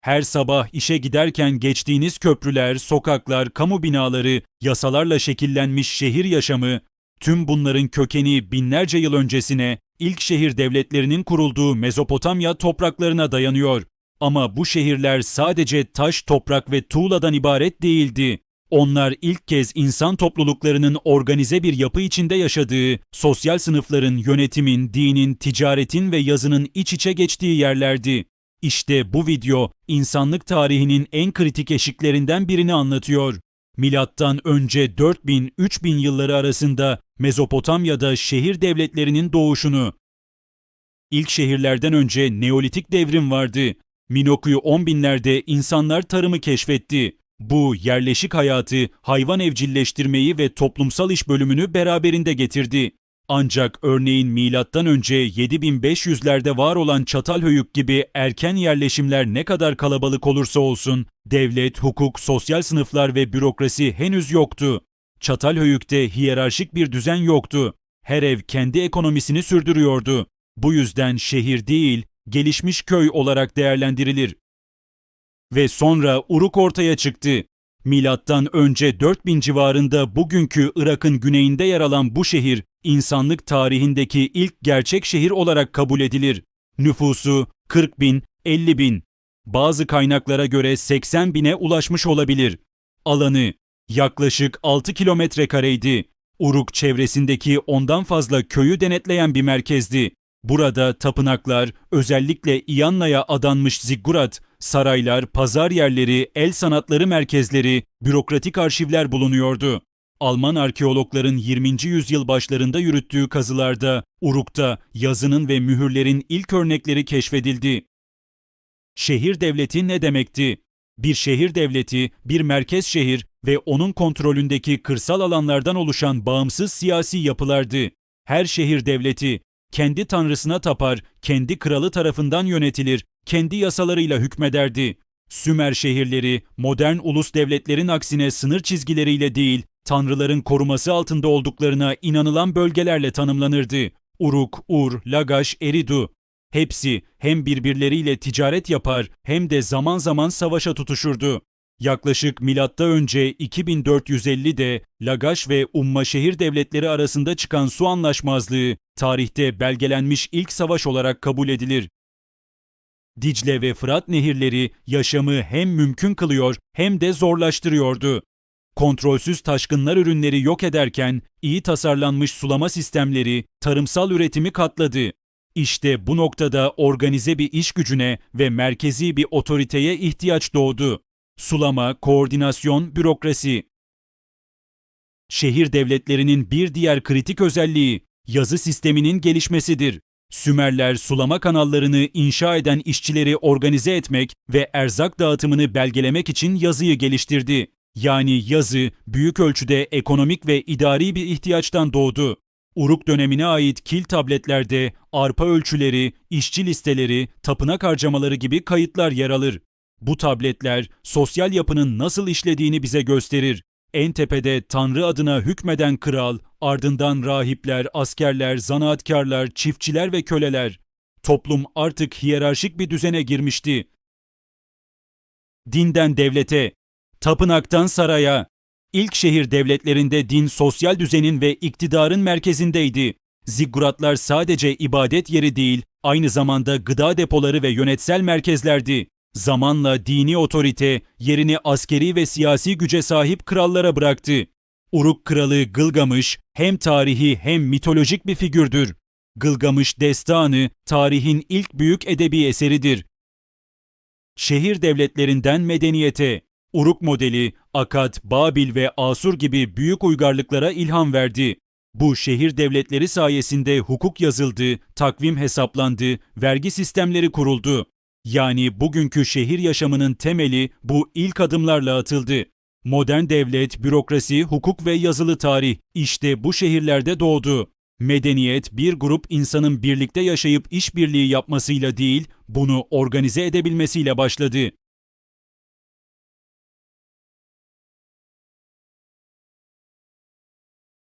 Her sabah işe giderken geçtiğiniz köprüler, sokaklar, kamu binaları, yasalarla şekillenmiş şehir yaşamı, tüm bunların kökeni binlerce yıl öncesine, ilk şehir devletlerinin kurulduğu Mezopotamya topraklarına dayanıyor. Ama bu şehirler sadece taş, toprak ve tuğladan ibaret değildi. Onlar ilk kez insan topluluklarının organize bir yapı içinde yaşadığı, sosyal sınıfların, yönetimin, dinin, ticaretin ve yazının iç içe geçtiği yerlerdi. İşte bu video insanlık tarihinin en kritik eşiklerinden birini anlatıyor. Milattan önce 4000-3000 yılları arasında Mezopotamya'da şehir devletlerinin doğuşunu. İlk şehirlerden önce Neolitik devrim vardı. Minoku'yu 10 binlerde insanlar tarımı keşfetti. Bu yerleşik hayatı, hayvan evcilleştirmeyi ve toplumsal iş bölümünü beraberinde getirdi. Ancak örneğin milattan önce 7500'lerde var olan Çatalhöyük gibi erken yerleşimler ne kadar kalabalık olursa olsun, devlet, hukuk, sosyal sınıflar ve bürokrasi henüz yoktu. Çatalhöyük'te hiyerarşik bir düzen yoktu. Her ev kendi ekonomisini sürdürüyordu. Bu yüzden şehir değil, gelişmiş köy olarak değerlendirilir. Ve sonra Uruk ortaya çıktı. Milattan önce 4000 civarında bugünkü Irak'ın güneyinde yer alan bu şehir, insanlık tarihindeki ilk gerçek şehir olarak kabul edilir. Nüfusu 40 bin, 50 bin. Bazı kaynaklara göre 80 bine ulaşmış olabilir. Alanı yaklaşık 6 kilometre kareydi. Uruk çevresindeki ondan fazla köyü denetleyen bir merkezdi. Burada tapınaklar, özellikle İyanna'ya adanmış ziggurat, saraylar, pazar yerleri, el sanatları merkezleri, bürokratik arşivler bulunuyordu. Alman arkeologların 20. yüzyıl başlarında yürüttüğü kazılarda Uruk'ta yazının ve mühürlerin ilk örnekleri keşfedildi. Şehir devleti ne demekti? Bir şehir devleti, bir merkez şehir ve onun kontrolündeki kırsal alanlardan oluşan bağımsız siyasi yapılardı. Her şehir devleti kendi tanrısına tapar, kendi kralı tarafından yönetilir, kendi yasalarıyla hükmederdi. Sümer şehirleri modern ulus devletlerin aksine sınır çizgileriyle değil, tanrıların koruması altında olduklarına inanılan bölgelerle tanımlanırdı. Uruk, Ur, Lagaş, Eridu. Hepsi hem birbirleriyle ticaret yapar hem de zaman zaman savaşa tutuşurdu. Yaklaşık milatta önce 2450'de Lagaş ve Umma şehir devletleri arasında çıkan su anlaşmazlığı tarihte belgelenmiş ilk savaş olarak kabul edilir. Dicle ve Fırat nehirleri yaşamı hem mümkün kılıyor hem de zorlaştırıyordu. Kontrolsüz taşkınlar ürünleri yok ederken iyi tasarlanmış sulama sistemleri tarımsal üretimi katladı. İşte bu noktada organize bir iş gücüne ve merkezi bir otoriteye ihtiyaç doğdu. Sulama, koordinasyon, bürokrasi. Şehir devletlerinin bir diğer kritik özelliği yazı sisteminin gelişmesidir. Sümerler sulama kanallarını inşa eden işçileri organize etmek ve erzak dağıtımını belgelemek için yazıyı geliştirdi. Yani yazı büyük ölçüde ekonomik ve idari bir ihtiyaçtan doğdu. Uruk dönemine ait kil tabletlerde arpa ölçüleri, işçi listeleri, tapınak harcamaları gibi kayıtlar yer alır. Bu tabletler sosyal yapının nasıl işlediğini bize gösterir. En tepede Tanrı adına hükmeden kral, ardından rahipler, askerler, zanaatkarlar, çiftçiler ve köleler. Toplum artık hiyerarşik bir düzene girmişti. Dinden devlete, tapınaktan saraya. İlk şehir devletlerinde din sosyal düzenin ve iktidarın merkezindeydi. Zigguratlar sadece ibadet yeri değil, aynı zamanda gıda depoları ve yönetsel merkezlerdi. Zamanla dini otorite yerini askeri ve siyasi güce sahip krallara bıraktı. Uruk kralı Gılgamış hem tarihi hem mitolojik bir figürdür. Gılgamış destanı tarihin ilk büyük edebi eseridir. Şehir devletlerinden medeniyete, Uruk modeli, Akad, Babil ve Asur gibi büyük uygarlıklara ilham verdi. Bu şehir devletleri sayesinde hukuk yazıldı, takvim hesaplandı, vergi sistemleri kuruldu. Yani bugünkü şehir yaşamının temeli bu ilk adımlarla atıldı. Modern devlet, bürokrasi, hukuk ve yazılı tarih işte bu şehirlerde doğdu. Medeniyet bir grup insanın birlikte yaşayıp işbirliği yapmasıyla değil, bunu organize edebilmesiyle başladı.